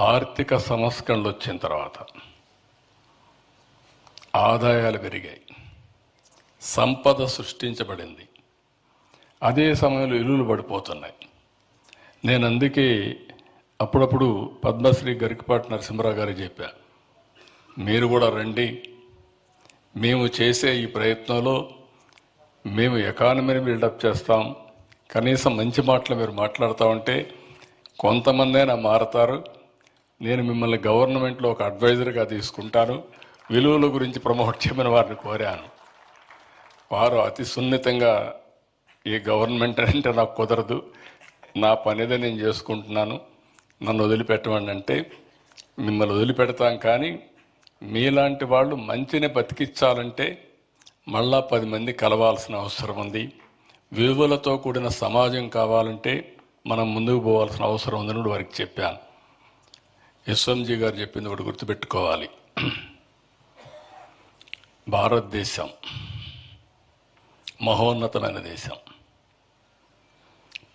ఆర్థిక సంస్కరణలు వచ్చిన తర్వాత ఆదాయాలు పెరిగాయి. సంపద సృష్టించబడింది. అదే సమయంలో ఇల్లులు పడిపోతున్నాయి. నేను అందుకే అప్పుడప్పుడు పద్మశ్రీ గరికపాటి నరసింహరావు గారు చెప్పా మీరు కూడా రండి. మేము చేసే ఈ ప్రయత్నంలో మేము ఎకానమీని బిల్డప్ చేస్తాం. కనీసం మంచి మాటలు మీరు మాట్లాడుతూ ఉంటే కొంతమందైనా మారతారు. నేను మిమ్మల్ని గవర్నమెంట్లో ఒక అడ్వైజర్గా తీసుకుంటాను. విలువల గురించి ప్రమోట్ చేయమని వారిని కోరాను. వారు అతి సున్నితంగా ఈ గవర్నమెంట్ అంటే నాకు కుదరదు. నా పనిదే నేను చేసుకుంటున్నాను. నన్ను వదిలిపెట్టమని అంటే మిమ్మల్ని వదిలిపెడతాం కానీ మీలాంటి వాళ్ళు మంచిని బతికించాలంటే మళ్ళా పది మంది కలవాల్సిన అవసరం ఉంది. విలువలతో కూడిన సమాజం కావాలంటే మనం ముందుకు పోవాల్సిన అవసరం ఉందని వారికి చెప్పాను. ఎస్ఎంజీ గారు చెప్పింది ఒకటి గుర్తుపెట్టుకోవాలి. భారతదేశం మహోన్నతమైన దేశం.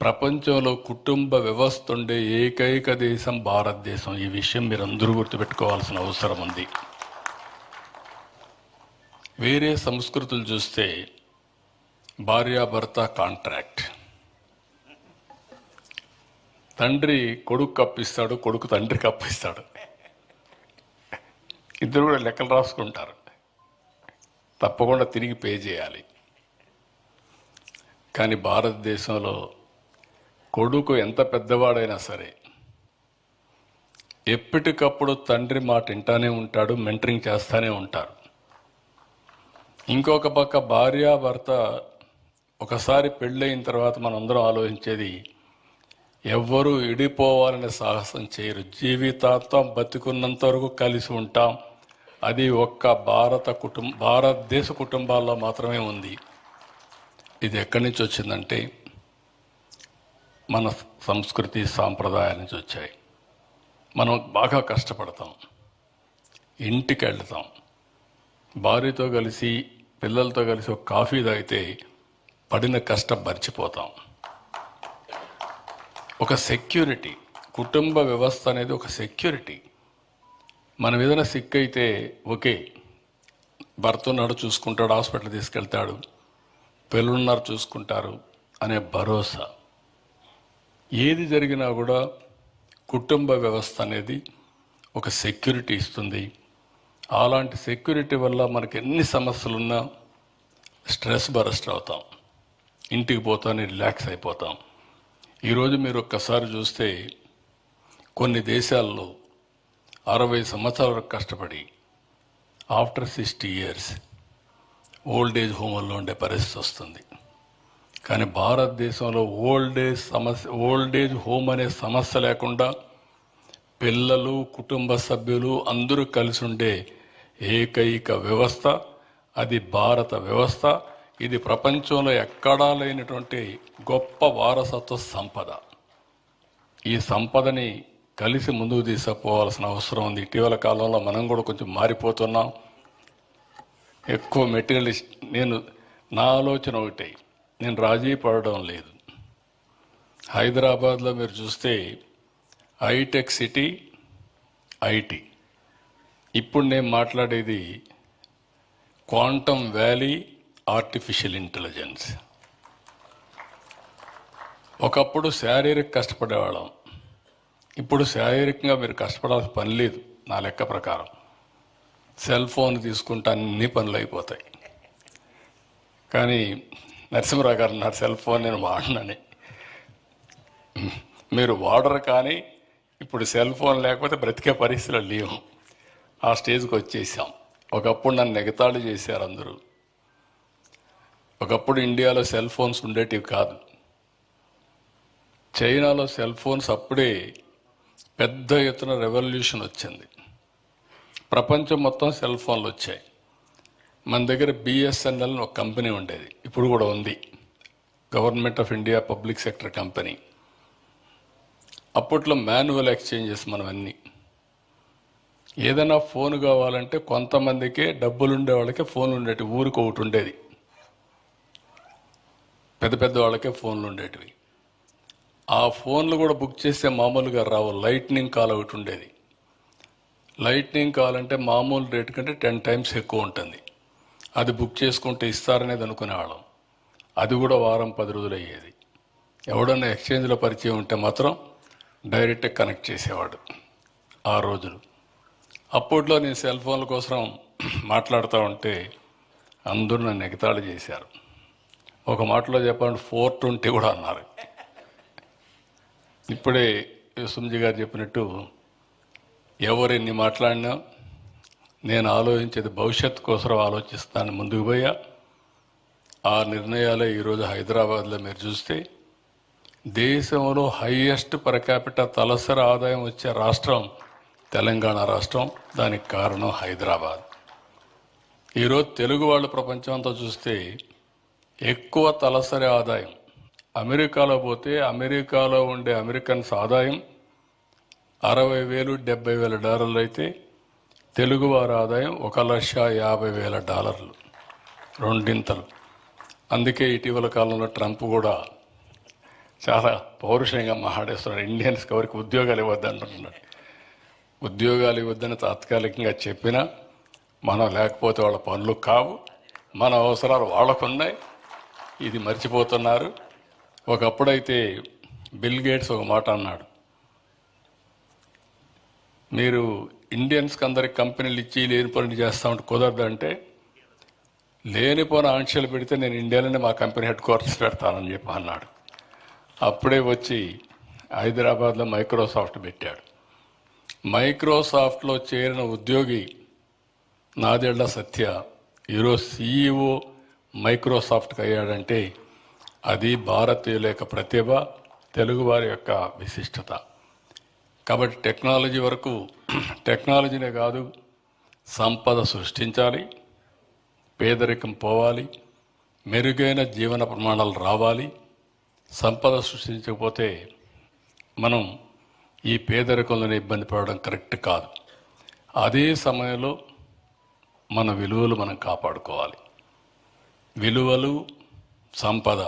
ప్రపంచంలో కుటుంబ వ్యవస్థ ఉండే ఏకైక దేశం భారతదేశం. ఈ విషయం మీరు అందరూ గుర్తుపెట్టుకోవాల్సిన అవసరం ఉంది. వేరే సంస్కృతులు చూస్తే భార్యాభర్త కాంట్రాక్ట్. తండ్రి కొడుకు కప్పిస్తాడు కొడుకు తండ్రి కప్పిస్తాడు. ఇద్దరు కూడా లెక్కలు రాసుకుంటారు. తప్పకుండా తిరిగి పే చేయాలి. కానీ భారతదేశంలో కొడుకు ఎంత పెద్దవాడైనా సరే ఎప్పటికప్పుడు తండ్రి మాట వింటానే ఉంటాడు మెంటరింగ్ చేస్తూనే ఉంటారు. ఇంకొక పక్క భార్య భర్త ఒకసారి పెళ్ళయిన తర్వాత మనందరం ఆలోచించేది ఎవ్వరూ విడిపోవాలనే సాహసం చేయరు. జీవితాంతం బతికున్నంత వరకు కలిసి ఉంటాం. అది ఒక్క భారత కుటుంబ భారతదేశ కుటుంబాల్లో మాత్రమే ఉంది. ఇది ఎక్కడి నుంచి వచ్చిందంటే మన సంస్కృతి సాంప్రదాయాల నుంచి వచ్చాయి. మనం బాగా కష్టపడతాం. ఇంటికి వెళ్తాం. భార్యతో కలిసి పిల్లలతో కలిసి ఒక కాఫీ తాగితే పడిన కష్టం మర్చిపోతాం. ఒక సెక్యూరిటీ కుటుంబ వ్యవస్థ అనేది ఒక సెక్యూరిటీ. మనం ఏదైనా సిక్ అయితే ఓకే భర్త ఉన్నాడు చూసుకుంటాడు హాస్పిటల్ తీసుకెళ్తాడు పిల్లలున్నారు చూసుకుంటారు అనే భరోసా. ఏది జరిగినా కూడా కుటుంబ వ్యవస్థ అనేది ఒక సెక్యూరిటీ ఇస్తుంది. అలాంటి సెక్యూరిటీ వల్ల మనకి ఎన్ని సమస్యలున్నా స్ట్రెస్ బరస్ట్ అవుతాం. ఇంటికి పోతానే రిలాక్స్ అయిపోతాం. ఈరోజు మీరు ఒక్కసారి చూస్తే కొన్ని దేశాల్లో అరవై సంవత్సరాల వరకు కష్టపడి after sixty years old age హోమ్లో ఉండే పరిస్థితి వస్తుంది. కానీ భారతదేశంలో ఓల్డ్ ఏజ్ సమస్య ఓల్డ్ ఏజ్ హోమ్ అనే సమస్య లేకుండా పిల్లలు కుటుంబ సభ్యులు అందరూ కలిసి ఉండే ఏకైక వ్యవస్థ అది భారత వ్యవస్థ. ఇది ప్రపంచంలో ఎక్కడా లేనటువంటి గొప్ప వారసత్వ సంపద. ఈ సంపదని కలిసి ముందుకు తీసుకుపోవాల్సిన అవసరం ఉంది. ఇటీవల కాలంలో మనం కూడా కొంచెం మారిపోతున్నాం. ఎక్కువ మెటీరియలిస్ట్ నేను నా ఆలోచన ఒకటే. నేను రాజీ పడడం లేదు. హైదరాబాద్లో మీరు చూస్తే హైటెక్ సిటీ ఐటీ. ఇప్పుడు నేను మాట్లాడేది క్వాంటమ్ వ్యాలీ ఆర్టిఫిషియల్ ఇంటెలిజెన్స్ ఒకప్పుడు శారీరక కష్టపడేవాళ్ళం. ఇప్పుడు శారీరకంగా మీరు కష్టపడాల్సిన పని లేదు నా లెక్క ప్రకారం. సెల్ ఫోన్ తీసుకుంటే అన్ని పనులు అయిపోతాయి. కానీ నరసింహరావు గారు నా సెల్ ఫోన్ నేను వాడినని. మీరు వాడరు కానీ ఇప్పుడు సెల్ ఫోన్ లేకపోతే బ్రతికే పరిస్థితులు లేవు. ఆ స్టేజ్కి వచ్చేసాం. ఒకప్పుడు నన్ను ఎగతాళి చేశారు అందరూ. ఒకప్పుడు ఇండియాలో సెల్ ఫోన్స్ ఉండేటివి కాదు. చైనాలో సెల్ ఫోన్స్ అప్పుడే పెద్ద ఎత్తున రెవల్యూషన్ వచ్చింది. ప్రపంచం మొత్తం సెల్ ఫోన్లు వచ్చాయి. మన దగ్గర బిఎస్ఎన్ఎల్ ఒక కంపెనీ ఉండేది. ఇప్పుడు కూడా ఉంది. Government of India public sector company అప్పట్లో మాన్యువల్ ఎక్స్చేంజెస్ మనం అన్నీ ఏదైనా ఫోన్ కావాలంటే కొంతమందికే డబ్బులు ఉండే వాళ్ళకే ఫోన్ ఉండేటి ఊరికి ఒకటి ఉండేది. పెద్ద పెద్ద వాళ్ళకే ఫోన్లు ఉండేటివి. ఆ ఫోన్లు కూడా బుక్ చేస్తే మామూలుగా రావు. లైట్నింగ్ కాల్ ఒకటి ఉండేది. లైట్నింగ్ కాల్ అంటే మామూలు రేటు కంటే టెన్ టైమ్స్ ఎక్కువ ఉంటుంది. అది బుక్ చేసుకుంటే ఇస్తారనేది అనుకునేవాళ్ళం అది కూడా వారం పది రోజులు అయ్యేది. ఎవడన్నా ఎక్స్చేంజ్లో పరిచయం ఉంటే మాత్రం డైరెక్ట్గా కనెక్ట్ చేసేవాడు ఆ రోజులు. అప్పట్లో నేను సెల్ ఫోన్ల కోసం మాట్లాడుతూ ఉంటే అందరూ నన్ను ఎగతాళి చేశారు. ఒక మాటలో చెప్పాలంటే ఫోర్ ట్వంటీ కూడా అన్నారు. ఇప్పుడే సుంజీ గారు చెప్పినట్టు ఎవరు ఎన్ని మాట్లాడినా నేను ఆలోచించేది భవిష్యత్తు కోసం ఆలోచిస్తాను ముందుకు పోయా. ఆ నిర్ణయాలే ఈరోజు హైదరాబాద్లో మీరు చూస్తే దేశంలో హయ్యెస్ట్ పర్ క్యాపిటల్ తలసరి ఆదాయం వచ్చే రాష్ట్రం తెలంగాణ రాష్ట్రం దానికి కారణం హైదరాబాద్. ఈరోజు తెలుగు వాళ్ళు ప్రపంచం అంతా చూస్తే ఎక్కువ తలసరి ఆదాయం. అమెరికాలో పోతే అమెరికాలో ఉండే అమెరికన్స్ ఆదాయం అరవై వేలు డెబ్బై వేల డాలర్లు అయితే తెలుగువారి ఆదాయం ఒక లక్ష యాభై వేల డాలర్లు. రెండింతలు. అందుకే ఇటీవల కాలంలో ట్రంప్ కూడా చాలా పౌరుషంగా మాట్లాడేస్తున్నాడు. ఇండియన్స్కి ఎవరికి ఉద్యోగాలు ఇవ్వద్దు అంటున్నాడు. ఉద్యోగాలు ఇవ్వద్దని తాత్కాలికంగా చెప్పినా మనం లేకపోతే వాళ్ళ పనులు కావు. మన అవసరాలు వాళ్ళకున్నాయి. ఇది మర్చిపోతున్నారు. ఒకప్పుడైతే బిల్ గేట్స్ ఒక మాట అన్నాడు. మీరు ఇండియన్స్కి అందరికి కంపెనీలు ఇచ్చి లేని పనులు చేస్తా ఉంటే కుదరదంటే లేనిపోని ఆంక్షలు పెడితే నేను ఇండియాలోనే మా కంపెనీ హెడ్ క్వార్టర్స్ పెడతానని చెప్పి అన్నాడు. అప్పుడే వచ్చి హైదరాబాద్లో మైక్రోసాఫ్ట్ పెట్టాడు. మైక్రోసాఫ్ట్లో చేరిన ఉద్యోగి నాదేళ్ళ సత్య ఈరోజు సీఈఓ మైక్రోసాఫ్ట్కి అయ్యాడంటే అది భారతీయుల యొక్క ప్రతిభ తెలుగువారి యొక్క విశిష్టత. కాబట్టి టెక్నాలజీ వరకు టెక్నాలజీనే కాదు సంపద సృష్టించాలి పేదరికం పోవాలి మెరుగైన జీవన ప్రమాణాలు రావాలి సంపద సృష్టించకపోతే మనం ఈ పేదరికంలోనే ఇబ్బంది పడడం కరెక్ట్ కాదు. అదే సమయంలో మన విలువలు మనం కాపాడుకోవాలి. విలువలు సంపద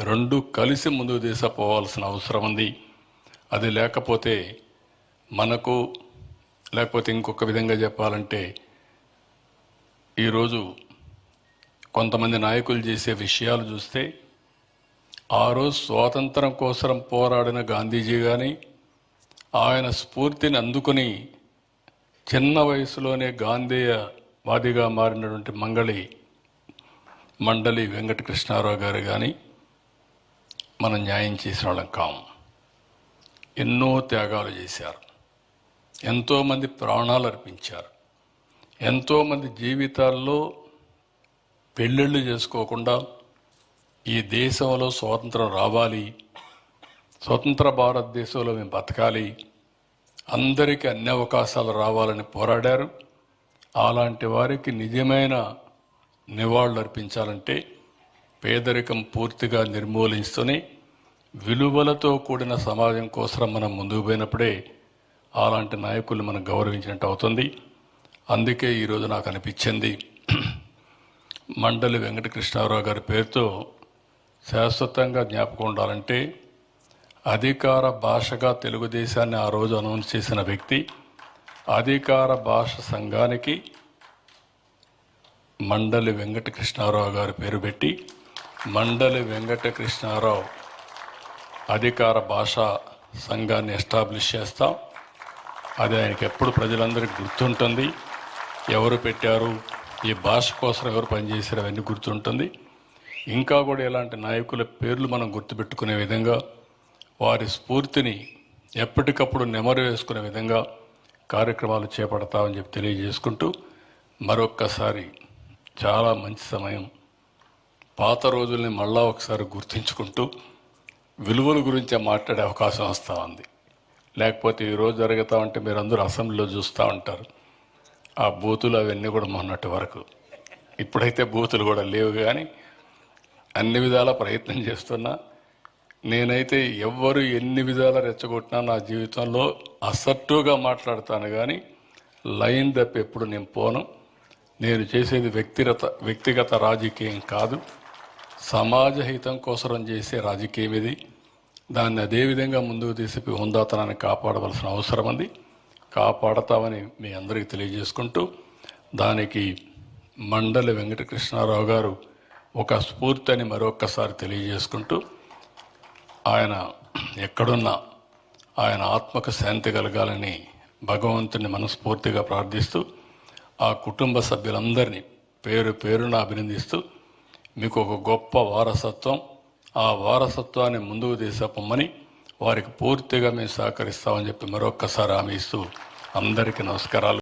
రెండు కలిసి ముందుకు తీసుకుపోవాల్సిన అవసరం ఉంది. అది లేకపోతే మనకు లేకపోతే ఇంకొక విధంగా చెప్పాలంటే ఈరోజు కొంతమంది నాయకులు చేసే విషయాలు చూస్తే ఆ రోజు స్వాతంత్రం కోసం పోరాడిన గాంధీజీ కానీ ఆయన స్ఫూర్తిని అందుకుని చిన్న వయసులోనే గాంధేయవాదిగా మారినటువంటి మంగళి మండలి వెంకటకృష్ణారావు గారు కానీ మనం న్యాయం చేసిన వాళ్ళం కాము ఎన్నో త్యాగాలు చేశారు. ఎంతోమంది ప్రాణాలు అర్పించారు. ఎంతోమంది జీవితాల్లో పెళ్ళిళ్ళు చేసుకోకుండా ఈ దేశంలో స్వాతంత్రం రావాలి స్వతంత్ర భారతదేశంలో మేము బతకాలి అందరికీ అన్ని అవకాశాలు రావాలని పోరాడారు. అలాంటి వారికి నిజమైన నివాళులు అర్పించాలంటే పేదరికం పూర్తిగా నిర్మూలించుకొని విలువలతో కూడిన సమాజం కోసం మనం ముందుకు పోయినప్పుడే అలాంటి నాయకులు మనం గౌరవించినట్టు అవుతుంది. అందుకే ఈరోజు నాకు అనిపించింది. మండలి వెంకటకృష్ణారావు గారి పేరుతో శాశ్వతంగా జ్ఞాపకం ఉండాలంటే అధికార భాషగా తెలుగుదేశాన్ని ఆ రోజు అనౌన్స్ చేసిన వ్యక్తి అధికార భాష సంఘానికి మండలి వెంకటకృష్ణారావు గారు పేరు పెట్టి మండలి వెంకటకృష్ణారావు అధికార భాషా సంఘాన్ని ఎస్టాబ్లిష్ చేస్తాం. అది ఆయనకి ఎప్పుడు ప్రజలందరికీ గుర్తుంటుంది. ఎవరు పెట్టారు ఈ భాష కోసం ఎవరు పనిచేశారు అవన్నీ గుర్తుంటుంది. ఇంకా కూడా ఇలాంటి నాయకుల పేర్లు మనం గుర్తుపెట్టుకునే విధంగా వారి స్ఫూర్తిని ఎప్పటికప్పుడు నెమరు వేసుకునే విధంగా కార్యక్రమాలు చేపడతామని చెప్పి తెలియజేసుకుంటూ మరొక్కసారి చాలా మంచి సమయం. పాత రోజుల్ని మళ్ళా ఒకసారి గుర్తించుకుంటూ విలువల గురించే మాట్లాడే అవకాశం వస్తూ ఉంది. లేకపోతే ఈరోజు జరుగుతూ ఉంటే మీరు అందరూ అసెంబ్లీలో చూస్తూ ఉంటారు. ఆ బూతులు అవన్నీ కూడా మొన్నటి వరకు. ఇప్పుడైతే బూతులు కూడా లేవు కానీ అన్ని విధాల ప్రయత్నం చేస్తున్నా. నేనైతే ఎవ్వరు ఎన్ని విధాల రెచ్చగొట్టినా నా జీవితంలో అసట్టుగా మాట్లాడతాను కానీ లైన్ తప్ప ఎప్పుడు నేను పోను. నేను చేసేది వ్యక్తిగత వ్యక్తిగత రాజకీయం కాదు. సమాజ హితం కోసరం చేసే రాజకీయం ఇది దాన్ని అదే విధంగా ముందుకు తీసిపి హుందాతనాన్ని కాపాడవలసిన అవసరం ఉంది కాపాడతామని మీ అందరికీ తెలియజేసుకుంటూ దానికి మండలి వెంకటకృష్ణారావు గారు ఒక స్ఫూర్తి అని మరొక్కసారి తెలియజేసుకుంటూ ఆయన ఎక్కడున్నా ఆయన ఆత్మకు శాంతి కలగాలని భగవంతుని మనస్ఫూర్తిగా ప్రార్థిస్తూ ఆ కుటుంబ సభ్యులందరినీ పేరు పేరున అభినందిస్తూ మీకు ఒక గొప్ప వారసత్వం. ఆ వారసత్వాన్ని ముందుకు తీసుకుపోమని వారికి పూర్తిగా మేము సహకరిస్తామని చెప్పి మరొక్కసారి హామీ ఇస్తూ అందరికీ నమస్కారాలు.